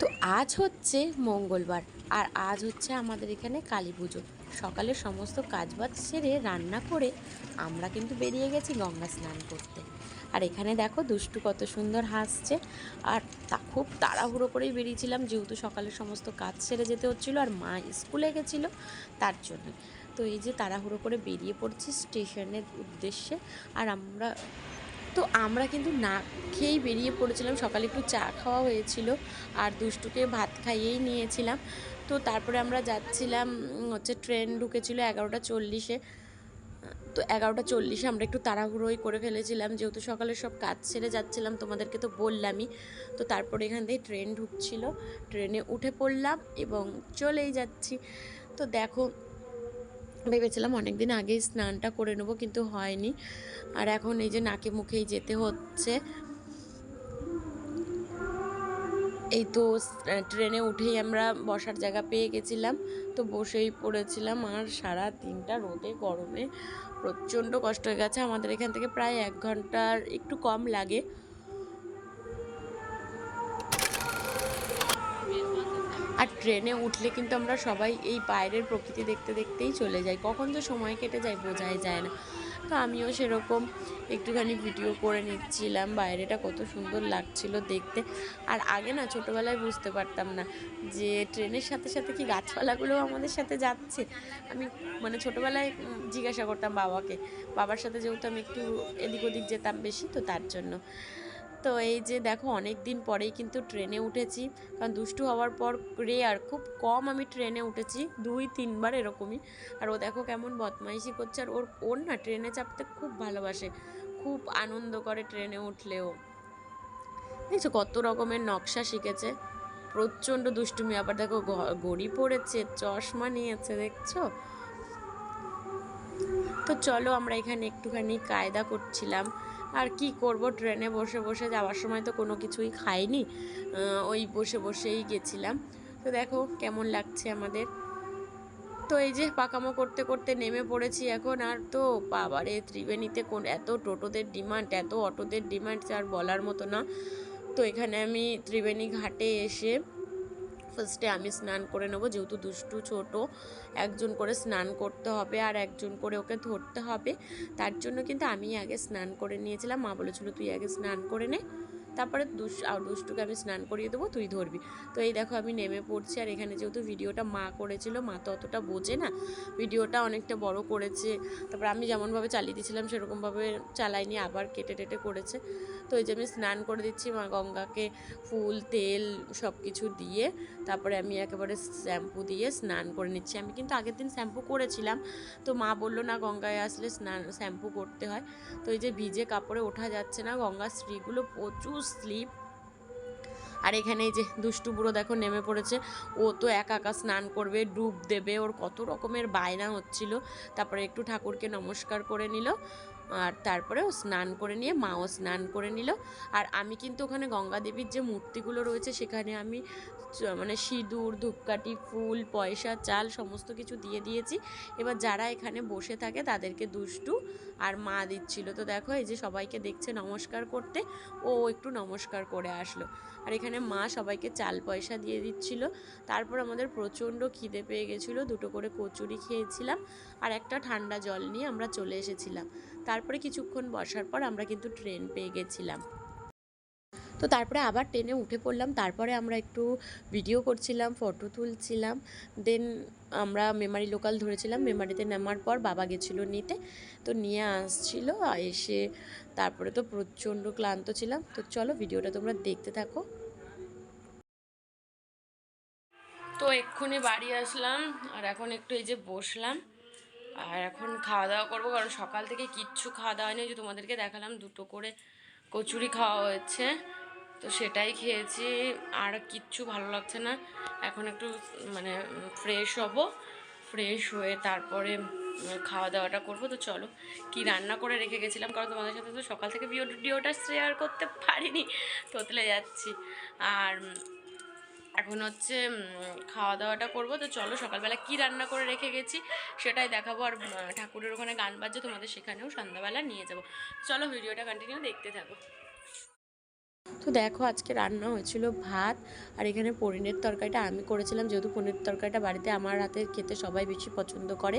তো আজ হচ্ছে মঙ্গলবার, আর আজ হচ্ছে আমাদের এখানে কালী পুজো। সকালে সমস্ত কাজবাজ সেরে রান্না করে আমরা কিন্তু বেরিয়ে গেছি গঙ্গা স্নান করতে। আর এখানে দেখো দুষ্টু কত সুন্দর হাসছে, আর তা খুব তাড়াহুড়ো করেই বেরিয়েছিলাম যেহেতু সকালে সমস্ত কাজ সেরে যেতে হচ্ছিল আর মা স্কুলে গেছিল তার জন্য। তো এই যে তাড়াহুড়ো করে বেরিয়ে পড়ছি স্টেশনের উদ্দেশ্যে, আর আমরা তো আমরা কিন্তু না খেয়েই বেরিয়ে পড়েছিলাম। সকালে একটু চা খাওয়া হয়েছিল আর দুষ্টুকে ভাত খাইয়েই নিয়েছিলাম। তো তারপরে আমরা যাচ্ছিলাম হচ্ছে ট্রেন ঢুকেছিল এগারোটা চল্লিশে। তো এগারোটা চল্লিশে আমরা একটু তাড়াহুড়োই করে ফেলেছিলাম। যেহেতু সকালে সব কাজ ছেড়ে যাচ্ছিলাম, তোমাদেরকে তো বললামই। তো তারপরে এখান থেকে ট্রেন ঢুকছিল। ট্রেনে উঠে পড়লাম এবং চলেই যাচ্ছি। তো দেখো ভেবেছিলাম অনেক দিন আগেই স্নানটা করে নেব, কিন্তু হয়নি। আর এখন এই যে নাকে মুখেই যেতে হচ্ছে। এই তো ট্রেনে উঠেই আমরা বসার জায়গা পেয়ে গেছিলাম। তো বসেই পড়েছিলাম আর সারা দিনটা রোদে, গরমে প্রচণ্ড কষ্ট হয়ে গেছে। আমাদের এখান থেকে প্রায় এক ঘণ্টার একটু কম লাগে। আর ট্রেনে উঠলে কিন্তু আমরা সবাই এই বাইরের প্রকৃতি দেখতে দেখতেই চলে যাই। কখন যে সময় কেটে যায় বোঝাই যায় না। তো আমিও সেরকম একটুখানি ভিডিও করে নিচ্ছিলাম, বাইরেটা কত সুন্দর লাগছিল দেখতে। আর আগে না ছোটোবেলায় বুঝতে পারতাম না যে ট্রেনের সাথে সাথে কি গাছপালাগুলোও আমাদের সাথে যাচ্ছে। আমি মানে ছোটোবেলায় জিজ্ঞাসা করতাম বাবাকে, বাবার সাথে যেহেতু আমি একটু এদিক ওদিক যেতাম বেশি, তো তার জন্য। তো এই যে দেখো অনেক দিন পরেই কিন্তু ট্রেনে উঠেছি। কারণ দুষ্টু হওয়ার পর রেয়ার খুব কম আমি ট্রেনে উঠেছি, দুই, তিনবার এরকমই। আর ও দেখো কেমন বদমাইশি করছে আর ওর ওর না ট্রেনে চাপতে খুব ভালোবাসে, খুব আনন্দ করে ট্রেনে উঠলেও। দেখছ কত রকমের নকশা শিখেছে, প্রচণ্ড দুষ্টুমি। আবার দেখো ঘড়ি পড়েছে, চশমা নিয়েছে, দেখছ? তো চলো আমরা এখানে একটুখানি কায়দা করছিলাম। আর কি করব? ট্রেনে বসে বসে যাওয়ার সময় তো কোনো কিছুই খাইনি। ওই বসে, বসেই গেছিলাম। তো দেখো কেমন লাগছে আমাদের। তো এই যে পাকামো করতে করতে নেমে পড়েছি এখন। আর তো বাবারে, ত্রিবেণীতে কোন এত টোটোদের ডিমান্ড, এত অটোদের ডিমান্ড আর বলার মতো না। তো এখানে আমি ত্রিবেণী ঘাটে এসে ফার্স্টে আমি স্নান করে নেব, যেহেতু দুষ্টু ছোট। একজন করে স্নান করতে হবে আর একজন করে ওকে ধরতে হবে। তার জন্য কিন্তু আমি আগে স্নান করে নিয়েছিলাম। মা বলেছিল, তুই আগে স্নান করে নে। তারপরে দুষ দুষ্টুকে আমি স্নান করিয়ে দেবো, তুই ধরবি। তো এই দেখো আমি নেমে পড়ছি, আর এখানে যেহেতু ভিডিওটা মা করেছিল, মা তো অতটা বোঝে না। ভিডিওটা অনেকটা বড় করেছে, তারপর আমি যেমনভাবে চালিয়ে দিয়েছিলাম, সেরকমভাবে চালাইনি আবার কেটে টেটে করেছে। তো এই যে আমি স্নান করে দিচ্ছি, মা গঙ্গাকে ফুল, তেল সব কিছু দিয়ে, তারপরে আমি একেবারে শ্যাম্পু দিয়ে স্নান করে নিচ্ছি। আমি কিন্তু আগের দিন শ্যাম্পু করেছিলাম, তো মা বলল, না, গঙ্গায় আসলে স্নান শ্যাম্পু করতে হয়। তো এই যে ভিজে কাপড়ে ওঠা যাচ্ছে না, গঙ্গার স্ত্রীগুলো প্রচুর স্লিপ আর এখানে এই যে দুষ্টু বুড়ো দেখো নেমে পড়েছে। ও তো একা একা স্নান করবে, ডুব দেবে, ওর কত রকমের বায়না হচ্ছিল। তারপরে একটু ঠাকুরকে নমস্কার করে নিল। আর তারপরে ও স্নান করে নিয়ে মাও স্নান করে নিল। আর আমি কিন্তু ওখানে গঙ্গা দেবীর যে মূর্তিগুলো রয়েছে, সেখানে আমি মানে সিঁদুর, ধূপকাঠি, ফুল, পয়সা, চাল সমস্ত কিছু দিয়ে দিয়েছি। এবার যারা এখানে বসে থাকে তাদেরকে দুষ্টু আর মা দিচ্ছিল। তো দেখো এই যে সবাইকে দেখছে নমস্কার করতে, ও একটু নমস্কার করে আসলো। আর এখানে মা সবাইকে চাল, পয়সা দিয়ে দিচ্ছিল। তারপর আমাদের প্রচণ্ড খিদে পেয়ে গেছিল। দুটো করে কচুরি খেয়েছিলাম আর একটা ঠান্ডা জল নিয়ে আমরা চলে এসেছিলাম। তারপরে কিছুক্ষণ বসার পর আমরা কিন্তু ট্রেন পেয়ে গেছিলাম। তো তারপরে আবার ট্রেনে উঠে পড়লাম, তারপরে আমরা একটু ভিডিও করছিলাম ফটো তুলছিলাম দেন আমরা মেমারি লোকাল ধরেছিলাম মেমারিতে নামার পর বাবা গেছিল নিতে তো নিয়ে আসছিল, এসে তারপরে তো প্রচণ্ড ক্লান্ত ছিলাম, তো চলো ভিডিওটা তোমরা দেখতে থাকো। তো এক্ষুনি বাড়ি আসলাম, আর এখন একটু এই যে বসলাম আর এখন খাওয়া দাওয়া করব, কারণ সকাল থেকে কিচ্ছু খাওয়া দাওয়া নেই যে তোমাদেরকে দেখালাম, দুটো করে কচুরি খাওয়া হয়েছে। তো সেটাই খেয়েছি। আর কিচ্ছু ভালো লাগছে না। এখন একটু মানে ফ্রেশ হব। ফ্রেশ হয়ে তারপরে খাওয়া দাওয়াটা করব। তো চলো, কি রান্না করে রেখে গেছিলাম, কারণ তোমাদের সাথে তো সকাল থেকে ভিডিওটা শেয়ার করতে পারিনি। তোতলে যাচ্ছি। আর এখন হচ্ছে খাওয়া দাওয়াটা করব। তো চলো সকালবেলা কি রান্না করে রেখে গেছি সেটাই দেখাবো। আর ঠাকুরের ওখানে গান বাজছে তোমাদের সেখানেও সন্ধ্যাবেলা নিয়ে যাব। চলো ভিডিওটা কন্টিনিউ দেখতে থাকো। তো দেখো, আজকে রান্না হয়েছিল ভাত আর এখানে পনিরের তরকারিটা আমি করেছিলাম। যেহেতু পনিরের তরকারিটা বাড়িতে আমার হাতে খেতে সবাই বেশি পছন্দ করে।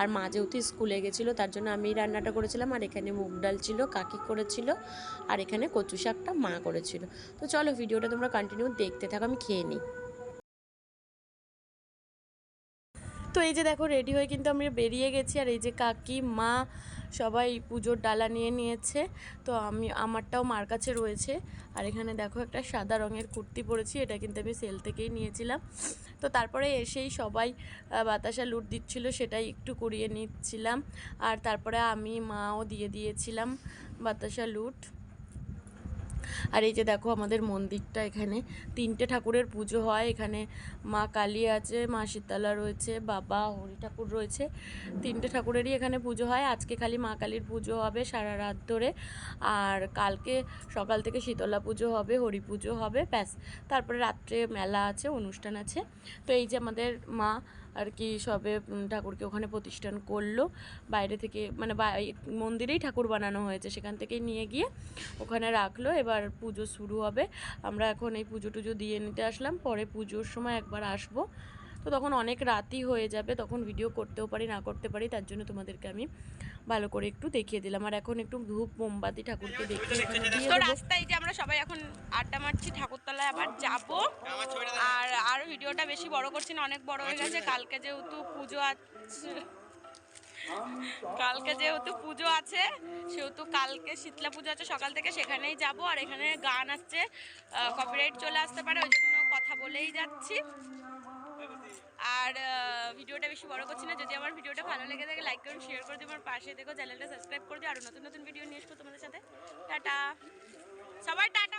আর মা যেহেতু স্কুলে গেছিল, তার জন্য আমি রান্নাটা করেছিলাম। আর এখানে মুগ ডাল ছিল, কাকি করেছিল, আর এখানে কচু শাকটা মা করেছিল। তো চলো, ভিডিওটা তোমরা কন্টিনিউ দেখতে থাকো, আমি খেয়ে নিই। তো এই যে দেখো রেডি হয়ে কিন্তু আমরা বেরিয়ে গেছি। আর এই যে কাকি, মা সবাই পুজোর ডালা নিয়ে নিয়েছে। তো আমি, আমারটাও মার কাছে রয়েছে। আর এখানে দেখো একটা সাদা রঙের কুর্তি পরেছি, এটা কিন্তু আমি সেল থেকেই নিয়েছিলাম। তো তারপরে এসেই সবাই বাতাসা লুট দিচ্ছিল, সেটাই একটু কুড়িয়ে নিচ্ছিলাম। আর তারপরে আমি, মাও দিয়ে দিয়েছিলাম বাতাসা লুট। আর এই যে দেখো আমাদের মন্দিরটা এখানে। তিনটে ঠাকুরের পুজো হয়। এখানে মা কালী আছে, মা শীতলা রয়েছে, বাবা হরি ঠাকুর রয়েছে। তিনটে ঠাকুরেরই এখানে পুজো হয়। আজকে খালি মা কালীর পুজো হবে সারা রাত ধরে। আর কালকে সকাল থেকে শীতলা পুজো হবে, হরি পুজো হবে, ব্যাস। তারপরে রাত্রে মেলা আছে, অনুষ্ঠান আছে। তো এই যে আমাদের মা আর কি সবে ঠাকুরকে ওখানে প্রতিষ্ঠান করল। বাইরে থেকে মানে মন্দিরেই ঠাকুর বানানো হয়েছে। সেখান থেকেই নিয়ে গিয়ে ওখানে রাখল। এবার পুজো শুরু হবে। আমরা এখন এই পুজো টুজো দিয়ে নিতে আসলাম। পরে পুজোর সময় একবার আসব। তো তখন অনেক রাতই হয়ে যাবে তখন ভিডিও করতেও পারি না করতে পারি তার জন্য তোমাদেরকে আমি ভালো করে একটু দেখিয়ে দিলাম। আর এখন একটু ধূপ মোমবাতি ঠাকুরকে দেখিয়ে তো রাস্তায় যে আমরা সবাই এখন আড্ডা মারছি ঠাকুরতলায় আবার যাব। আর আর ভিডিওটা বেশি বড় করছি না অনেক বড় হয়ে গেছে। কালকে যেহেতু পুজো আছে কালকে যেহেতু পুজো আছে সেহেতু কালকে শীতলা পুজো আছে সকাল থেকে সেখানেই যাব। আর এখানে গান আসছে কপিরাইট চলে আসতে পারে ওই জন্য কথা বলেই যাচ্ছি। আর ভিডিওটা বেশি বড় করছি না। যদি আমার ভিডিওটা ভালো লেগে থাকে লাইক করুন শেয়ার করে দিও, আমার পাশে দেখো চ্যানেলটা সাবস্ক্রাইব করে দিও, আর নতুন নতুন ভিডিও নিয়ে আসব তোমাদের সাথে। টাটা। সবাই টাটা।